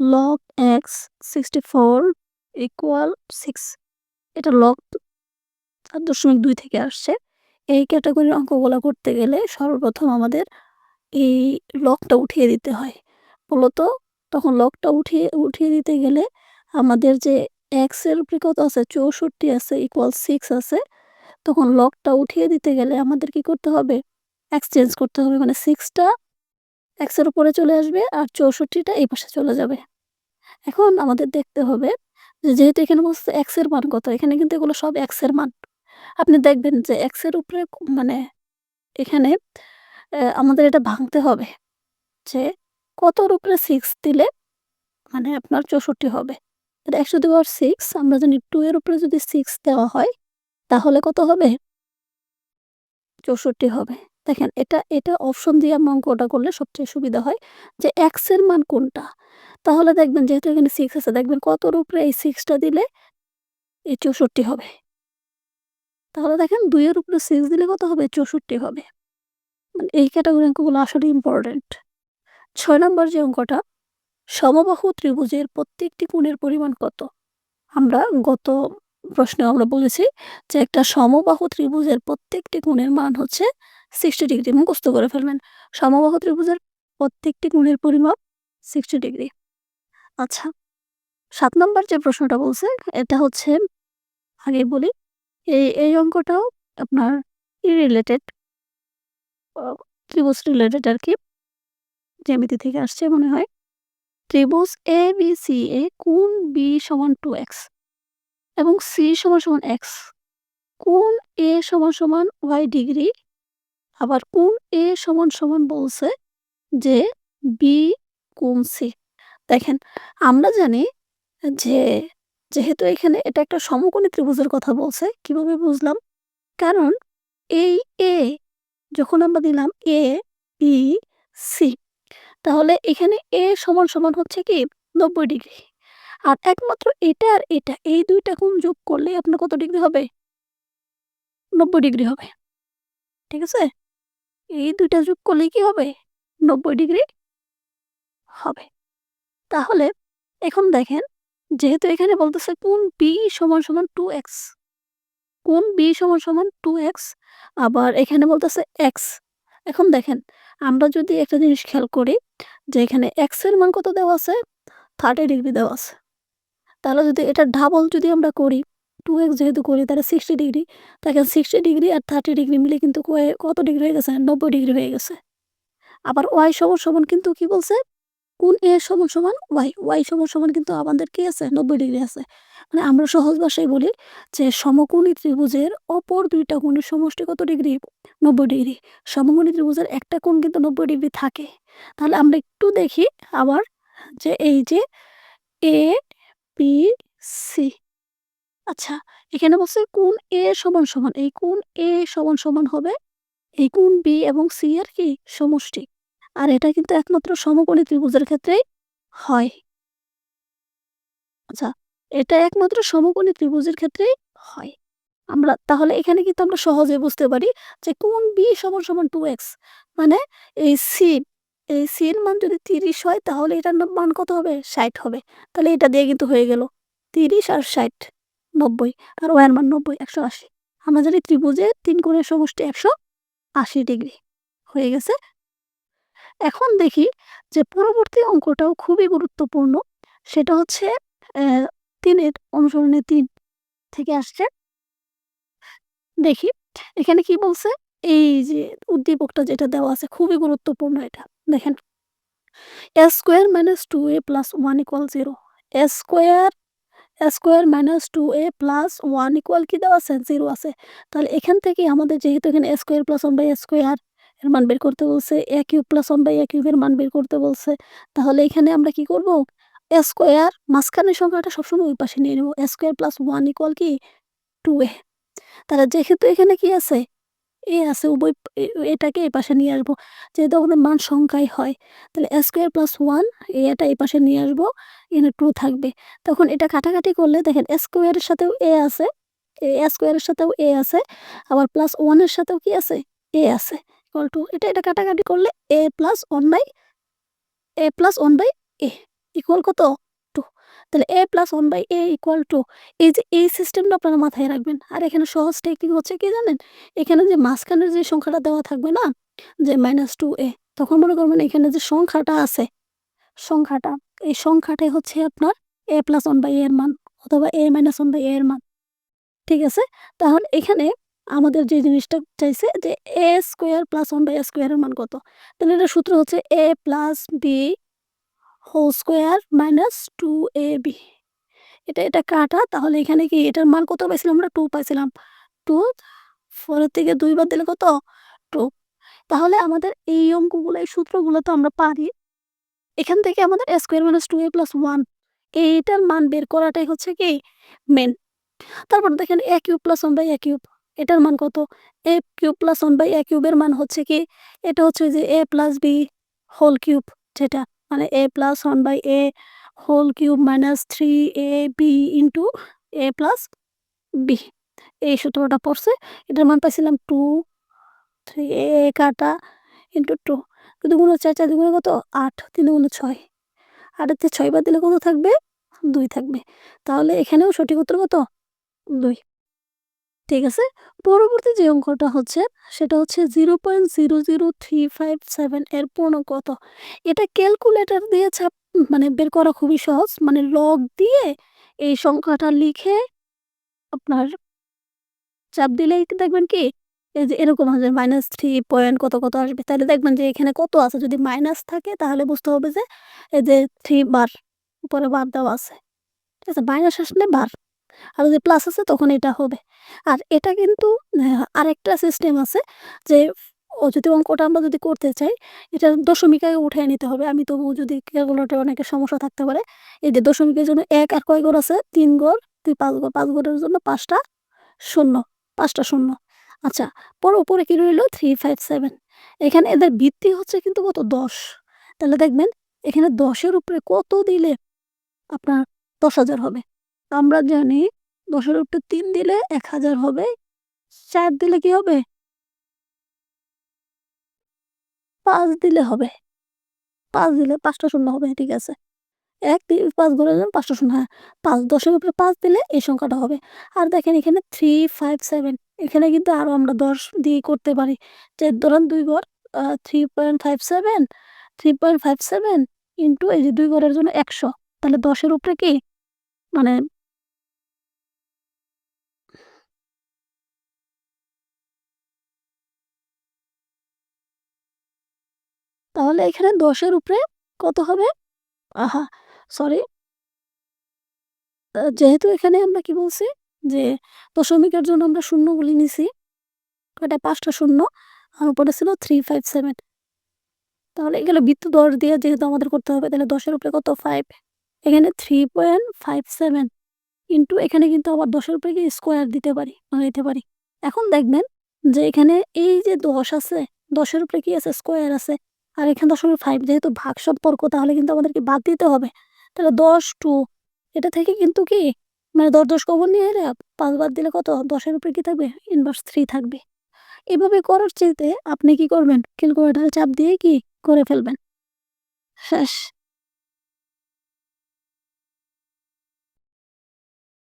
Log x sixty four equal six এটা log চার দশমিক দুই থেকে আসছে। এই ক্যাটাগরির অঙ্কগুলো করতে গেলে সর্বপ্রথম আমাদের এই লকটা উঠিয়ে দিতে হয়। মূলত তখন লকটা উঠিয়ে উঠিয়ে দিতে গেলে আমাদের যে এক্সের উপরে কত আছে? চৌষট্টি আছে ইকুয়াল সিক্স আছে। তখন লকটা উঠিয়ে দিতে গেলে আমাদের কি করতে হবে? এক্সচেঞ্জ করতে হবে। মানে সিক্সটা এক্সের উপরে চলে আসবে আর চৌষট্টিটা এই পাশে চলে যাবে। এখন আমাদের দেখতে হবে যে যেহেতু এখানে বলছে এক্সের মান কত, এখানে কিন্তু এগুলো সব এক্সের মান। আপনি দেখবেন যে এক্সের উপরে মানে এখানে আমাদের এটা ভাঙতে হবে যে কতর উপরে সিক্স দিলে মানে আপনার চৌষট্টি হবে। একশো দেওয়ার সিক্স আমরা জানি টু এর উপরে যদি সিক্স দেওয়া হয়, তাহলে কত হবে? চৌষট্টি হবে। দেখেন, এটা এটা অপশন দিয়ে আমরা অঙ্কটা করলে সবচেয়ে সুবিধা হয় যে এক্সের মান কোনটা? তাহলে দেখবেন যেহেতু এখানে সিক্স আছে, দেখবেন কতর উপরে এই সিক্সটা দিলে এই চৌষট্টি হবে। তাহলে দেখেন দুইয়ের উপরে সিক্স দিলে কত হবে? চৌষট্টি হবে। মানে এই ক্যাটাগরি অঙ্কগুলো আসলে ইম্পর্টেন্ট ছয় নম্বর যে অঙ্কটা, সমবাহু ত্রিভুজের প্রত্যেকটি কোণের পরিমাণ কত? আমরা গত প্রশ্নে আমরা বলেছি যে একটা সমবাহু ত্রিভুজের প্রত্যেকটি কোণের মান হচ্ছে সিক্সটি ডিগ্রি মুখস্থ করে ফেলবেন। সমবাহু ত্রিভুজের প্রত্যেকটি কোণের পরিমাপ সিক্সটি ডিগ্রি আচ্ছা সাত নম্বর যে প্রশ্নটা বলছে, এটা হচ্ছে আগে বলি, এই এই অঙ্কটাও আপনার ই রিলেটেড ত্রিভুজ রিলেটেড আর কি, জ্যামিতি থেকে আসছে মনে হয়। ত্রিভুজ এ বি সি এ কোন বি সমান টু এক্স এবং সি সমান সমান এক্স কোন এ সমান সমান ওয়াই ডিগ্রি আবার কোন এ সমান সমান বলছে যে বি কোন সি দেখেন, আমরা জানি যে যেহেতু এখানে এটা একটা সমকোণী ত্রিভুজের কথা বলছে, কীভাবে বুঝলাম? কারণ এই এ যখন আমরা দিলাম এ বি সি তাহলে এখানে এ সমান সমান হচ্ছে কি? নব্বই ডিগ্রি আর একমাত্র এটা আর এটা, এই দুইটা কোণ যোগ করলে আপনার কত ডিগ্রি হবে? নব্বই ডিগ্রি হবে। ঠিক আছে? এই দুইটা যোগ করলে কি হবে? নব্বই ডিগ্রি হবে। তাহলে এখন দেখেন, যেহেতু এখানে বলতেছে কোন বি সমান সমান টু এক্স কোন বি সমান সমান টু এক্স আবার এখানে বলতেছে এক্স এখন দেখেন, আমরা যদি একটা জিনিস খেয়াল করি যে এখানে এক্সের মান কত দেওয়া আছে? থার্টি ডিগ্রি দেওয়া আছে। তাহলে যদি এটা ডাবল যদি আমরা করি টু এক্স যেহেতু করি, তাহলে সিক্সটি ডিগ্রি দেখেন সিক্সটি ডিগ্রি আর থার্টি ডিগ্রি মিলে কিন্তু কত ডিগ্রি হয়ে গেছে? নব্বই ডিগ্রি হয়ে গেছে। আবার ওয়াই সমান সমান কিন্তু কি বলছে? কোন এ সমান সমান ওয়াই ওয়াই সমান সমান কিন্তু আমাদের কি আছে? নব্বই ডিগ্রি আছে। মানে আমরা সহজ ভাষায় বলি যে সমকোণী ত্রিভুজের অপর দুইটা কোণের সমষ্টি কত ডিগ্রি নব্বই ডিগ্রি সমকোণী ত্রিভুজের একটা কোণ কিন্তু নব্বই ডিগ্রি থাকে। তাহলে আমরা একটু দেখি আবার যে এই যে এ বি সি। আচ্ছা এখানে বলছে কোন এ সমান সমান, এই কোন এ সমান সমান হবে? এই কোন বি এবং সি এর কি সমষ্টি। আর এটা কিন্তু একমাত্র সমকোণী ত্রিভুজের ক্ষেত্রেই হয়। আচ্ছা এটা একমাত্র সমকোণী ত্রিভুজের ক্ষেত্রেই হয়। আমরা, তাহলে এখানে কিন্তু আমরা সহজে বুঝতে পারি যে কোন বি সমান সমান টু এক্স মানে এই সি এই সি সির মান যদি তিরিশ হয়, তাহলে এটার মান কত হবে? ষাট হবে। তাহলে এটা দিয়ে কিন্তু হয়ে গেল তিরিশ আর ষাট, নব্বই। আর ওয়ার মান নব্বই, একশো আশি। আমরা জানি ত্রিভুজে তিন কোণের সমষ্টি একশো আশি ডিগ্রি। হয়ে গেছে। এখন দেখি যে পরবর্তী অঙ্কটাও খুবই গুরুত্বপূর্ণ। সেটা হচ্ছে তিনের অনুসরণে তিন থেকে আসছে। দেখি, এখানে কি বলছে? এই যে উদ্দীপকটা যেটা দেওয়া আছে খুবই গুরুত্বপূর্ণ এটা। দেখেন a square minus two a plus one equal zero a square square minus two a plus one equal কি দেওয়া আছে? জিরো আছে। তাহলে এখান থেকে আমাদের যেহেতু এখানে square plus one by square এর মান বের করতে বলছে a cube plus one by a কিউবের মান বের করতে বলছে, তাহলে এখানে আমরা কি করব? এ স্কোয়ার মাঝখানের সংখ্যাটা সবসময় ওই পাশে নিয়ে নেব। স্কোয়ার প্লাস ওয়ান ইকুয়াল কি? টু এ তাহলে যেহেতু এখানে কি আছে? এ আছে উভয় এটাকে এই পাশে নিয়ে আসব। যেহেতু আমাদের মান সংখ্যাই হয়, তাহলে স্কোয়ার প্লাস ওয়ান এটা এই পাশে নিয়ে আসব, এখানে টু থাকবে। তখন এটা কাটাকাটি করলে দেখেন স্কোয়ারের সাথেও এ আছে, এ স্কোয়ারের সাথেও এ আছে, আবার প্লাস ওয়ানের সাথেও কি আছে? এ আছে ইকুয়াল টু এটা এটা কাটাকাটি করলে a plus one by a plus one by a equal কত? 2 তাহলে a plus one by a equal two এই যে এই সিস্টেমটা আপনারা মাথায় রাখবেন। আর এখানে সহজ টেকনিক হচ্ছে কি জানেন? এখানে যে মাঝখানের যে সংখ্যাটা দেওয়া থাকবে না? যে মাইনাস টু এ তখন মনে করবেন এখানে যে সংখ্যাটা আছে, সংখ্যাটা এই সংখ্যাটাই হচ্ছে আপনার এ প্লাস 1 বাই এর মান অথবা এ মাইনাস 1 বাই এর মান। ঠিক আছে? তাহলে এখানে আমাদের যে জিনিসটা চাইছে যে a square plus 1 by a square এর মান কত? তাহলে এটা সূত্র হচ্ছে a plus b whole square minus two a b এটা, এটা কাটা তাহলে এখানে কি এটার মান কত পাইছিলাম আমরা? টু পাইছিলাম। 2 4 এর থেকে 2 বাদ দিলে কত? টু তাহলে আমাদের এই অঙ্কগুলো এই সূত্রগুলো তো আমরা পারি। এখান থেকে আমাদের a square minus two a plus 1 এইটার মান বের করাটাই হচ্ছে কি মেন। তারপর দেখেন a cube plus 1 by a cube এটার মান কত? A cube plus 1 by a কিউবের মান হচ্ছে কি এটা হচ্ছে যে a plus b whole cube যেটা মানে a plus one by a whole cube minus three a b into a plus b এই সূত্রটা পড়ছে। এটার মান পাইছিলাম 2 3 এ কাটা ইন্টু 2 দুই গুণ 4 4 দুগুণে কত? আট, তিন গুণ 6 আটের 6 বাদ দিলে কত থাকবে? দুই থাকবে। তাহলে এখানেও সঠিক উত্তর কত? 2 ঠিক আছে? পরবর্তী যে অঙ্কটা হচ্ছে, সেটা হচ্ছে zero point zero zero three five seven এর পূর্ণ কত? এটা ক্যালকুলেটর দিয়ে ছাপ মানে বের করা খুবই সহজ। মানে লগ দিয়ে এই সংখ্যাটা লিখে আপনার চাপ দিলেই দেখবেন কি, এই যে এরকম আসবে মাইনাস থ্রি পয়েন্ট কত কত আসবে? তাহলে দেখবেন যে এখানে কত আছে? যদি মাইনাস থাকে, তাহলে বুঝতে হবে যে এই যে থ্রি বার, উপরে বার দেওয়া আছে। ঠিক আছে? মাইনাস আসলে বার। আর যদি প্লাস আছে তখন এটা হবে। আর এটা কিন্তু আরেকটা সিস্টেম আছে যে, ও যদি অঙ্কটা আমরা যদি করতে চাই, এটা দশমিক আগে উঠিয়ে নিতে হবে। আমি তবু যদি ক্যালকুলেটরে অনেকের সমস্যা থাকতে পারে, এই যে দশমিকের জন্য এক আর কয় ঘর আছে? তিন ঘর, দুই পাঁচ ঘর। পাঁচ ঘরের জন্য পাঁচটা শূন্য পাঁচটা শূন্য। আচ্ছা পর উপরে কি রইল? থ্রি ফাইভ সেভেন এখানে এদের ভিত্তি হচ্ছে কিন্তু কত? দশ। তাহলে দেখবেন, এখানে দশের উপরে কত দিলে আপনার দশ হাজার হবে? আমরা জানি দশের উপরে তিন দিলে এক হাজার হবে, চার দিলে কি হবে? পাঁচ দিলে হবে। পাঁচ দিলে পাঁচটা শূন্য হবে, ঠিক আছে। এক পাঁচ ঘরে যান পাঁচটা শূন্য হ্যাঁ। পাঁচ দশের উপরে পাঁচ দিলে এই সংখ্যাটা হবে। আর দেখেন এখানে থ্রি ফাইভ সেভেন এখানে কিন্তু আরও আমরা দশ দিয়ে করতে পারি। যে ধরেন দুই ঘর three point five seven three point five seven into এই যে দুই ঘরের জন্য একশো, তাহলে দশের উপরে কি? মানে তাহলে এখানে দশের উপরে কত হবে? আহা সরি যেহেতু এখানে আমরা কি বলছি? যে দশমিকের জন্য আমরা শূন্য শূন্যগুলি নিছি এটা পাঁচটা শূন্য, আর উপরে ছিল থ্রি ফাইভ সেভেন তাহলে এগুলো বৃত্ত দশ দিয়ে যেহেতু আমাদের করতে হবে, তাহলে দশের উপরে কত? ফাইভ এখানে three point five seven into এখানে কিন্তু আবার দশের উপরে কি স্কোয়ার দিতে পারি মানে দিতে পারি। এখন দেখবেন যে এখানে এই যে দশ আছে, দশের উপরে কি আছে? স্কোয়ার আছে। আর এখানে দশমিক ফাইভ যেহেতু ভাগ সম্পর্ক, তাহলে কিন্তু আমাদেরকে বাদ দিতে হবে। তাহলে দশ টু এটা থেকে কিন্তু কি? মানে দশ দশ কবর নিয়ে এলে পাঁচ বাদ দিলে কত? দশের উপরে কি থাকবে? ইনভার্স থ্রি থাকবে। এভাবে করার চেয়েতে আপনি কি করবেন? ক্যালকুলেটারে চাপ দিয়ে কি করে ফেলবেন? শেষ।